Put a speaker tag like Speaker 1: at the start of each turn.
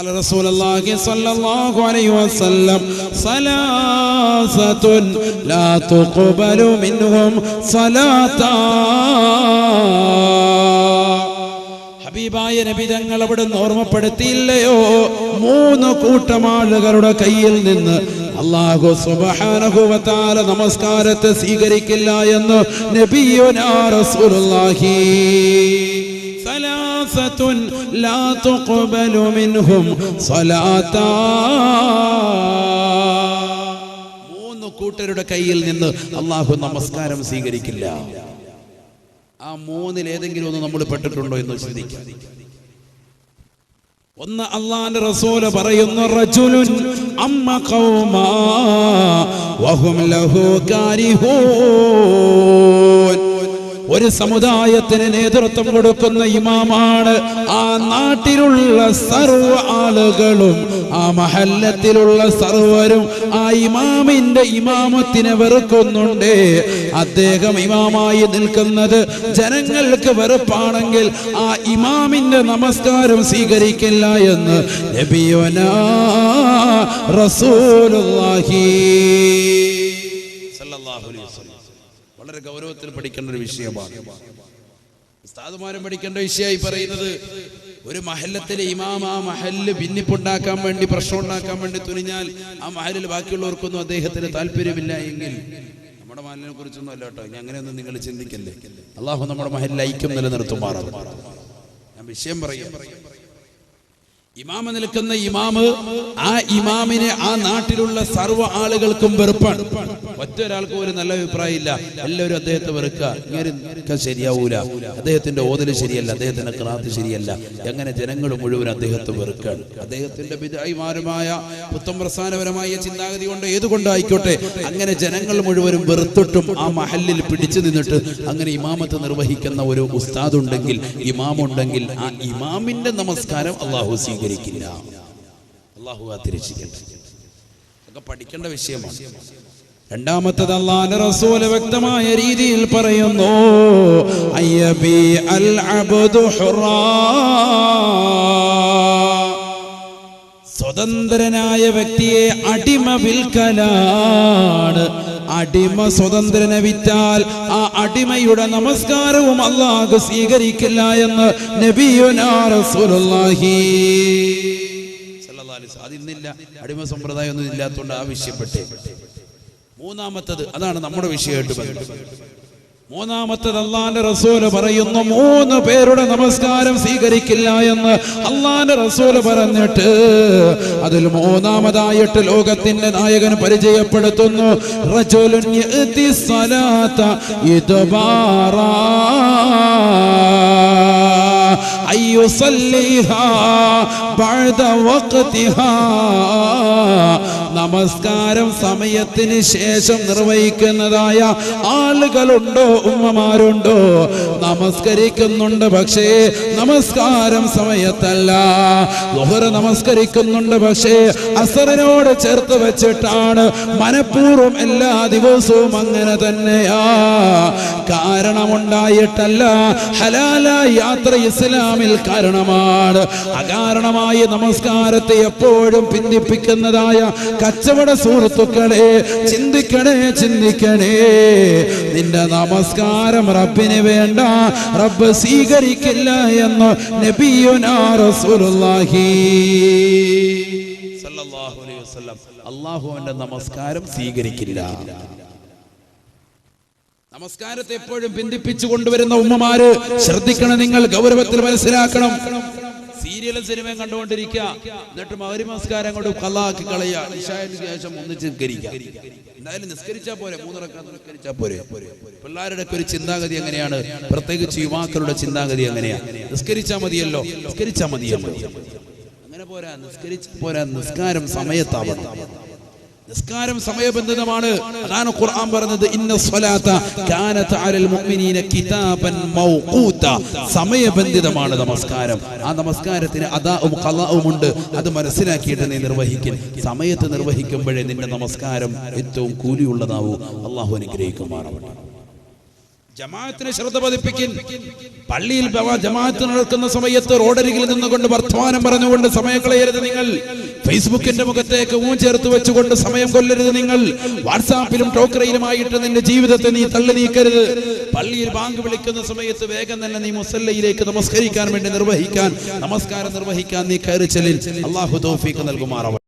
Speaker 1: قال رسول الله صلى الله عليه وسلم ثلاثة لا تقبل منهم صلاة ഹബീബായ നബി തങ്ങൾ അവിടെ ഓർമ്മപ്പെടുത്തിയില്ലയോ മൂന്ന് കൂട്ടം ആളുകളുടെ കയ്യിൽ നിന്ന് അള്ളാഹു സുബ്ഹാനഹുവതആല നമസ്കാരത്തെ സ്വീകരിക്കില്ല എന്ന് നബിയുനാ റസൂലുള്ളാഹി ثلاثة لا تقبل منهم صلاة മൂന്ന് കൂട്ടരുടെ കയ്യിൽ നിന്ന് അള്ളാഹു നമസ്കാരം സ്വീകരിക്കില്ല ആ മൂന്നിൽ ഏതെങ്കിലും ഒന്ന് നമ്മൾ പെട്ടിട്ടുണ്ടോ എന്ന് ചിന്തിക്കാം ഒന്ന് അള്ളാന്റെ റസൂല് പറയുന്നു റജുലുൻ അമ്മ ഖൗമാ വഹും ലഹു കാരിഹൂൻ ഒരു സമുദായത്തിന് നേതൃത്വം കൊടുക്കുന്ന ഇമാമാണ്. ആ നാട്ടിലുള്ള സർവ ആളുകളും ആ മഹല്ലത്തിലുള്ള സർവരും ആ ഇമാമിന്റെ ഇമാമത്തിനെ വെറുക്കുന്നുണ്ട്. അദ്ദേഹം ഇമാമായി നിൽക്കുന്നത് ജനങ്ങൾക്ക് വെറുപ്പാണെങ്കിൽ ആ ഇമാമിന്റെ നമസ്കാരം സ്വീകരിക്കില്ല എന്ന് റസൂലുള്ളാഹി സല്ലല്ലാഹു അലൈഹി വസല്ലം. വളരെ ഗൗരവത്തിൽ പഠിക്കേണ്ട ഒരു വിഷയമാണ്. ഉസ്താദുമാരും പഠിക്കേണ്ട വിഷയമായി പറയുന്നത് ഒരു മഹല്ലത്തിലെ ഇമാം ആ മഹല്ല് ഭിന്നിപ്പുണ്ടാക്കാൻ വേണ്ടി പ്രശ്നം ഉണ്ടാക്കാൻ വേണ്ടി തുനിഞ്ഞാൽ ആ മഹലിൽ ബാക്കിയുള്ളവർക്കൊന്നും അദ്ദേഹത്തിന് താല്പര്യമില്ല എങ്കിൽ നമ്മുടെ മഹലിനെ കുറിച്ചൊന്നും അല്ല കേട്ടോ. അങ്ങനെയൊന്നും നിങ്ങൾ ചിന്തിക്കല്ലേ? അള്ളാഹു നമ്മുടെ മഹലിൽ ഐക്യം നിലനിർത്തുമാറാണ്. ഞാൻ വിഷയം പറയും. ഇമാമ നിൽക്കുന്ന ഇമാമ് ആ ഇമാമിനെ ആ നാട്ടിലുള്ള സർവ ആളുകൾക്കും വെറുപ്പാണ്. ഒറ്റ ഒരാൾക്കും ഒരു നല്ല അഭിപ്രായം ഇല്ല എല്ലാവരും അദ്ദേഹത്തെ വെറുക്കുക. ശരിയാവൂല. അദ്ദേഹത്തിന്റെ ഓതൽ ശരിയല്ല. അദ്ദേഹത്തിന്റെ ക്ലാത്ത് ശരിയല്ല. എങ്ങനെ ജനങ്ങൾ മുഴുവൻ അദ്ദേഹത്തെ വെറുക്കാണ് അദ്ദേഹത്തിന്റെ പിതായിമാരുമായ പുത്തം പ്രസ്ഥാനപരമായ ചിന്താഗതി കൊണ്ട് ഏതുകൊണ്ടായിക്കോട്ടെ? അങ്ങനെ ജനങ്ങൾ മുഴുവനും വെറുത്തിട്ടും ആ മഹലിൽ പിടിച്ചു നിന്നിട്ട് അങ്ങനെ ഇമാമത്ത് നിർവഹിക്കുന്ന ഒരു ഉസ്താദ് ഉണ്ടെങ്കിൽ ഇമാമുണ്ടെങ്കിൽ ആ ഇമാമിന്റെ നമസ്കാരം അള്ളാഹു സ്വീകരിക്കില്ല. അള്ളാഹു തിരിച്ചിരിക്കട്ടെ അതൊക്കെ പഠിക്കേണ്ട വിഷയമാണ്. രണ്ടാമത്തത് അള്ളാന്റെ റസൂൽ വ്യക്തമായ രീതിയിൽ പറയുന്നു അയ്യബി അൽ അബ്ദു സ്വതന്ത്രനായ വ്യക്തിയെ അടിമ വിൽക്കലാണ്. അടിമ സ്വതന്ത്രനെ വിറ്റാൽ ആ അടിമയുടെ നമസ്കാരവും അള്ളാഹ് സ്വീകരിക്കില്ല എന്ന് നബിയുനാ റസൂലുള്ളാഹി. സല്ലല്ലാഹു അലൈഹി വസല്ലം. അതിന്നില്ല അടിമ സമ്പ്രദായം ഒന്നും ഇല്ലാത്തതുകൊണ്ട് ആവശ്യപ്പെട്ടേ. മൂന്നാമത്തത് അതാണ് നമ്മുടെ വിഷയമായിട്ട് മൂന്നാമത്തത് അള്ളാന്റെ റസൂൽ പറയുന്നു മൂന്ന് പേരുടെ നമസ്കാരം സ്വീകരിക്കില്ല എന്ന് അള്ളാന്റെ റസൂൽ പറഞ്ഞിട്ട് അതിൽ മൂന്നാമതായിട്ട് ലോകത്തിന്റെ നായകൻ പരിചയപ്പെടുത്തുന്നു അയ്യുസല്ലിഹാ ബഅദ വഖ്തിഹാ നമസ്കാരം സമയത്തിന് ശേഷം നിർവഹിക്കുന്നതായ ആളുകളുണ്ടോ ഉമ്മമാരുണ്ടോ? നമസ്കരിക്കുന്നുണ്ട് പക്ഷേ നമസ്കാരം സമയത്തല്ല. ദുഹറ നമസ്കരിക്കുന്നുണ്ട് പക്ഷേ അസറിനോട് ചേർത്ത് വെച്ചിട്ടാണ് മനഃപൂർവം എല്ലാ ദിവസവും അങ്ങനെ തന്നെയാ. കാരണമുണ്ടായിട്ടല്ല. ഹലാല യാത്ര ഇസ്ലാമിൽ കാരണമാണ്. അകാരണമായി നമസ്കാരത്തെ എപ്പോഴും പിന്തിപ്പിക്കുന്നതായ കച്ചവട സുഹൃത്തുക്കളെ ചിന്തിക്കണേ ചിന്തിക്കണേ. നിന്റെ നമസ്കാരം റബ്ബിന് വേണ്ട. റബ്ബ് സ്വീകരിക്കില്ല എന്ന് നബിയുനാ റസൂലുള്ളാഹി. സല്ലല്ലാഹു അലൈഹി വസല്ലം. അള്ളാഹുവിന്റെ നമസ്കാരം സ്വീകരിക്കില്ല. നമസ്കാരത്തെ എപ്പോഴും ബന്ധിപ്പിച്ചു കൊണ്ടുവരുന്ന ഉമ്മമാര് ശ്രദ്ധിക്കണം നിങ്ങൾ ഗൗരവത്തിൽ മനസ്സിലാക്കണം. സീരിയലും സിനിമയും കണ്ടുകൊണ്ടിരിക്കുക. എന്നിട്ട് മകരി നമസ്കാരം കൊണ്ട് കള്ളാക്കി കളയുക. ഇഷായന് ശേഷം ഒന്നിച്ച് എന്തായാലും നിസ്കരിച്ചാ പോരെ. മൂന്നിറക്കാൻ പോരെ. പിള്ളേരുടെ ഒക്കെ ഒരു ചിന്താഗതി എങ്ങനെയാണ്? പ്രത്യേകിച്ച് യുവാക്കളുടെ ചിന്താഗതി എങ്ങനെയാണ് നിസ്കരിച്ചാ മതിയല്ലോ. നിസ്കരിച്ചാ മതിയല്ലോ. അങ്ങനെ പോരാ. നിസ്കരിച്ച പോരാ. നിസ്കാരം സമയത്താവണം. നിസ്കാരം സമയബന്ധിതമാണ്. അതാണ് ഖുർആൻ പറഞ്ഞത് ഇന്ന സ്വലാത്ത കാനത അലൽ മുഅ്മിനീന കിതാബൻ മൗഖൂത. സമയബന്ധിതമാണ് നമസ്കാരം. ആ നമസ്കാരത്തിന് അദാഉം ഖലാഉം ഉണ്ട്. അത് മനസ്സിലാക്കിയിട്ട് നീ നിർവഹിക്കും സമയത്ത് നിർവഹിക്കുമ്പോഴേ നിന്റെ നമസ്കാരം ഏറ്റവും കൂലിയുള്ളതാവൂ. അള്ളാഹു അനുഗ്രഹിക്കുമാറാവട്ടെ. ജമാഅത്തിന് ശ്രദ്ധ പതിപ്പിക്കും പള്ളിയിൽ ജമാഅത്ത് നടക്കുന്ന സമയത്ത് റോഡരികിൽ നിന്നുകൊണ്ട് വർത്തമാനം പറഞ്ഞുകൊണ്ട് സമയം കളയരുത് നിങ്ങൾ. ഫേസ്ബുക്കിന്റെ മുഖത്തേക്ക് ഊ ചേർത്ത് വെച്ചുകൊണ്ട് സമയം കൊല്ലരുത് നിങ്ങൾ. വാട്സാപ്പിലും ടോക്കറയിലുമായിട്ട് നിന്റെ ജീവിതത്തെ നീ തള്ളി നീക്കരുത് പള്ളിയിൽ ബാങ്ക് വിളിക്കുന്ന സമയത്ത് വേഗം തന്നെ നീ മുസല്ലയിലേക്ക് നമസ്കരിക്കാൻ വേണ്ടി നിർവഹിക്കാൻ നമസ്കാരം നിർവഹിക്കാൻ നീ കയറി ചെല്ലിൽ അള്ളാഹു തൗഫീഖ് നൽകുമാറാവട്ടെ.